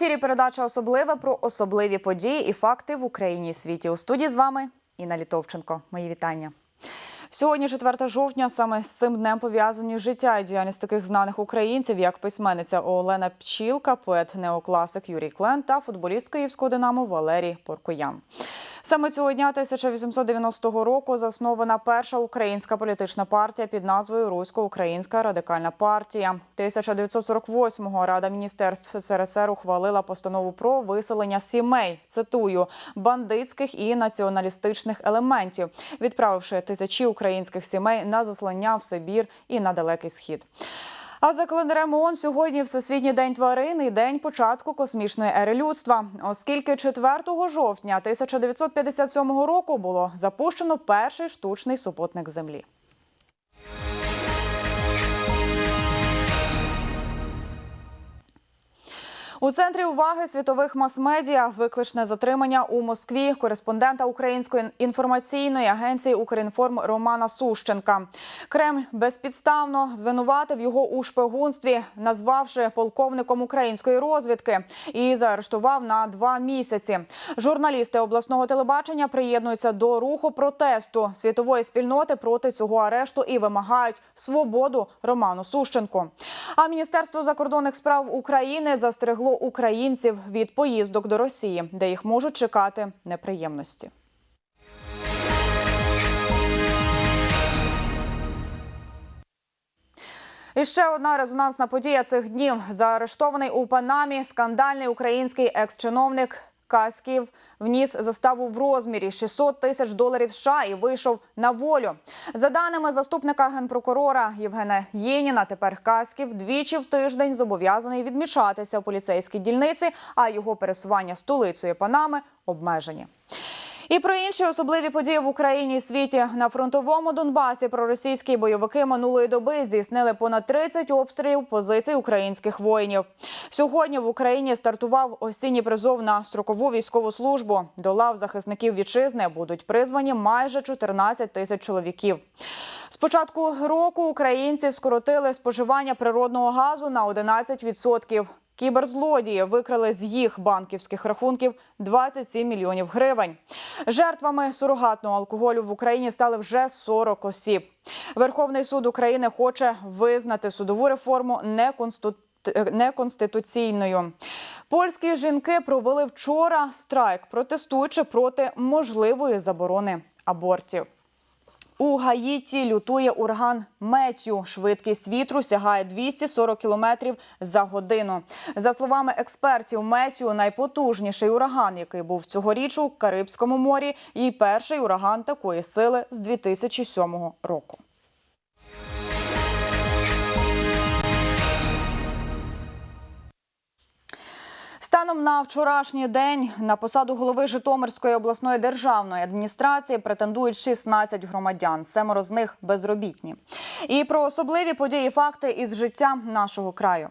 Ефірі передача особлива про особливі події і факти в Україні і світі. У студії з вами Інна Літовченко. Мої вітання. Сьогодні, 4 жовтня, саме з цим днем пов'язані життя і діяльність таких знаних українців, як письменниця Олена Пчілка, поет неокласик Юрій Клен та футболіст київського динамо Валерій Поркоян. Саме цього дня 1890 року заснована перша українська політична партія під назвою Русько-Українська радикальна партія. 1948-го Рада міністерств СРСР ухвалила постанову про виселення сімей. Цитую бандитських і націоналістичних елементів, відправивши тисячі українських сімей на заслання в Сибір і на далекий схід. А за календарем ООН сьогодні Всесвітній день тварин і день початку космічної ери людства, оскільки 4 жовтня 1957 року було запущено перший штучний супутник Землі. У центрі уваги світових мас-медіа викличне затримання у Москві кореспондента Української інформаційної агенції Укрінформ Романа Сущенка. Кремль безпідставно звинуватив його у шпигунстві, назвавши полковником української розвідки, і заарештував на два місяці. Журналісти обласного телебачення приєднуються до руху протесту світової спільноти проти цього арешту і вимагають свободу Роману Сущенку. А міністерство закордонних справ України застерегло українців від поїздок до Росії, де їх можуть чекати неприємності. І ще одна резонансна подія цих днів. Заарештований у Панамі скандальний український екс-чиновник Касків вніс заставу в розмірі 600 тисяч доларів США і вийшов на волю. За даними заступника генпрокурора Євгена Єніна, тепер Касків двічі в тиждень зобов'язаний відмічатися в поліцейській дільниці, а його пересування столицею Панами обмежені. І про інші особливі події в Україні і світі на фронтовому Донбасі проросійські бойовики минулої доби здійснили понад 30 обстрілів позицій українських воїнів. Сьогодні в Україні стартував осінній призов на строкову військову службу. До лав захисників вітчизни будуть призвані майже 14 тисяч чоловіків. З початку року українці скоротили споживання природного газу на 11%. Кіберзлодії викрали з їх банківських рахунків 27 мільйонів гривень. Жертвами сурогатного алкоголю в Україні стали вже 40 осіб. Верховний суд України хоче визнати судову реформу неконститу- неконституційною. Польські жінки провели вчора страйк, протестуючи проти можливої заборони абортів. У Гаїті лютує ураган Метю. Швидкість вітру сягає 240 кілометрів за годину. За словами експертів, Метю – найпотужніший ураган, який був цьогоріч у Карибському морі, і перший ураган такої сили з 2007 року. Станом на вчорашній день на посаду голови Житомирської обласної державної адміністрації претендують 16 громадян. Семеро з них безробітні. І про особливі події, факти із життя нашого краю.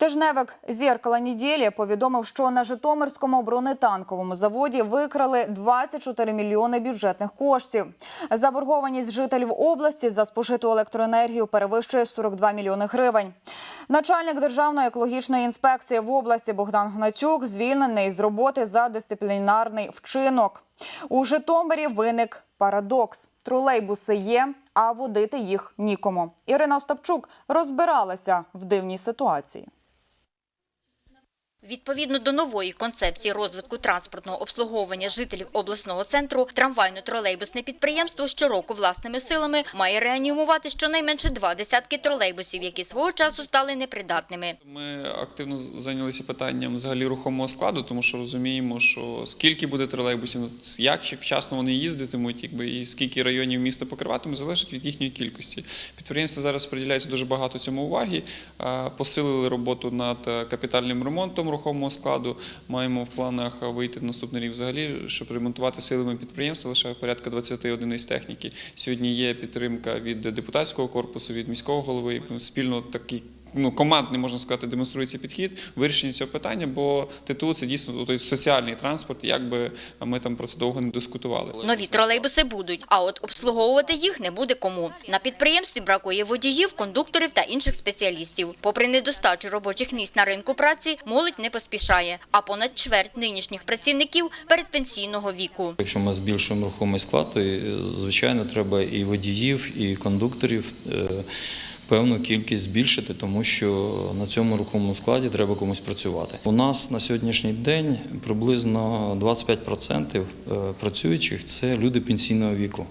Тижневик зеркала неділі повідомив, що на Житомирському бронетанковому заводі викрали 24 мільйони бюджетних коштів. Заборгованість жителів області за спожиту електроенергію перевищує 42 мільйони гривень. Начальник державної екологічної інспекції в області Богдан Гнатюк звільнений з роботи за дисциплінарний вчинок. У Житомирі виник парадокс: тролейбуси є, а водити їх нікому. Ірина Остапчук розбиралася в дивній ситуації. Відповідно до нової концепції розвитку транспортного обслуговування жителів обласного центру, трамвайно-тролейбусне підприємство щороку власними силами має реанімувати щонайменше два десятки тролейбусів, які свого часу стали непридатними. Ми активно зайнялися питанням взагалі рухомого складу, тому що розуміємо, що скільки буде тролейбусів, як ще вчасно вони їздитимуть, якби і скільки районів міста покриватимуть, залежить від їхньої кількості. Підприємство зараз приділяється дуже багато цьому уваги. Посилили роботу над капітальним ремонтом рухомого складу. Маємо в планах вийти в наступний рік взагалі, щоб ремонтувати силами підприємства лише порядка 20 одиниць техніки. Сьогодні є підтримка від депутатського корпусу, від міського голови. Спільно такий ну, командний, можна сказати, демонструється підхід вирішення цього питання, бо ТТУ це дійсно той соціальний транспорт, як би ми там про це довго не дискутували. Нові тролейбуси будуть, а от обслуговувати їх не буде кому. На підприємстві бракує водіїв, кондукторів та інших спеціалістів. Попри недостачу робочих місць на ринку праці, молодь не поспішає, а понад чверть нинішніх працівників передпенсійного віку. Якщо ми збільшуємо рухомий склад, то звичайно треба і водіїв, і кондукторів е, певну кількість збільшити, тому що на цьому рухомому складі треба комусь працювати. У нас на сьогоднішній день приблизно 25% е, працюючих це люди пенсійного віку.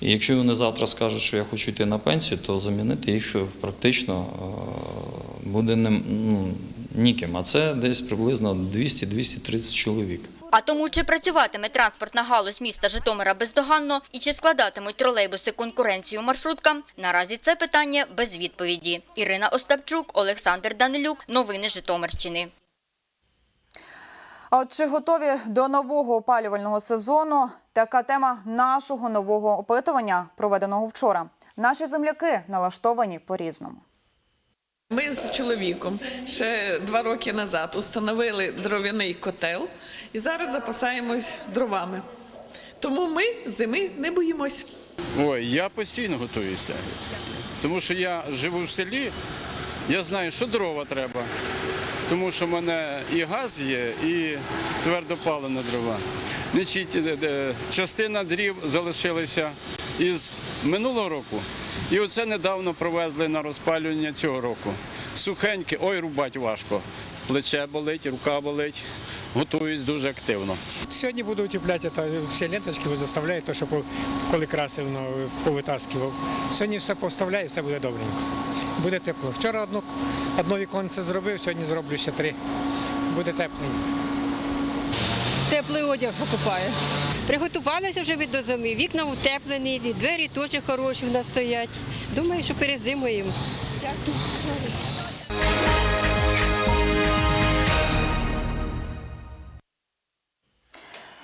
І якщо вони завтра скажуть, що я хочу йти на пенсію, то замінити їх практично е, буде не, ну, ніким. А це десь приблизно 200-230 чоловік. А тому, чи працюватиме транспортна галузь міста Житомира бездоганно і чи складатимуть тролейбуси конкуренцію маршруткам, наразі це питання без відповіді. Ірина Остапчук, Олександр Данилюк. Новини Житомирщини. А от чи готові до нового опалювального сезону? Така тема нашого нового опитування, проведеного вчора. Наші земляки налаштовані по-різному. Ми з чоловіком ще два роки назад установили дров'яний котел і зараз запасаємось дровами. Тому ми зими не боїмось. Ой, я постійно готуюся. Тому що я живу в селі, я знаю, що дрова треба. Тому що в мене і газ є, і твердопалена дрова. Е, частина дрів залишилася із минулого року. І оце недавно провезли на розпалювання цього року. Сухеньке, ой, рубать важко. Плече болить, рука болить. Готуюсь дуже активно. Сьогодні буду утепляти, та всі ленточки заставляю, то, що по- коли красив, ну, повитаскував. Сьогодні все поставляю, все буде добренько. Буде тепло. Вчора одну, одно віконце зробив, сьогодні зроблю ще три. Буде тепленько. теплий одяг покупаю. Приготувалися вже від до зими. Вікна утеплені, двері теж хороші в нас стоять. Думаю, що перезимуємо.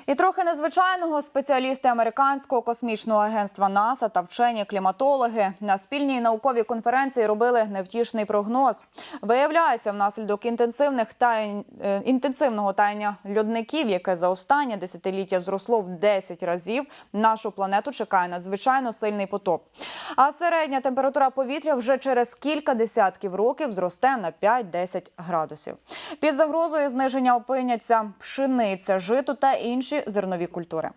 І трохи незвичайного спеціалісти американського космічного агентства НАСА та вчені кліматологи на спільній науковій конференції робили невтішний прогноз. Виявляється, внаслідок інтенсивних тайн, е, інтенсивного таяння льодників, яке за останнє десятиліття зросло в 10 разів, нашу планету чекає надзвичайно сильний потоп. А середня температура повітря вже через кілька десятків років зросте на 5-10 градусів. Під загрозою зниження опиняться пшениця, жито та інші зернові культури.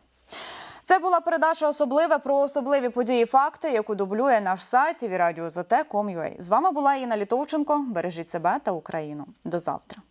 Це була передача особлива про особливі події, і факти, яку дублює наш сайт і З вами була Інна Літовченко. Бережіть себе та Україну. До завтра.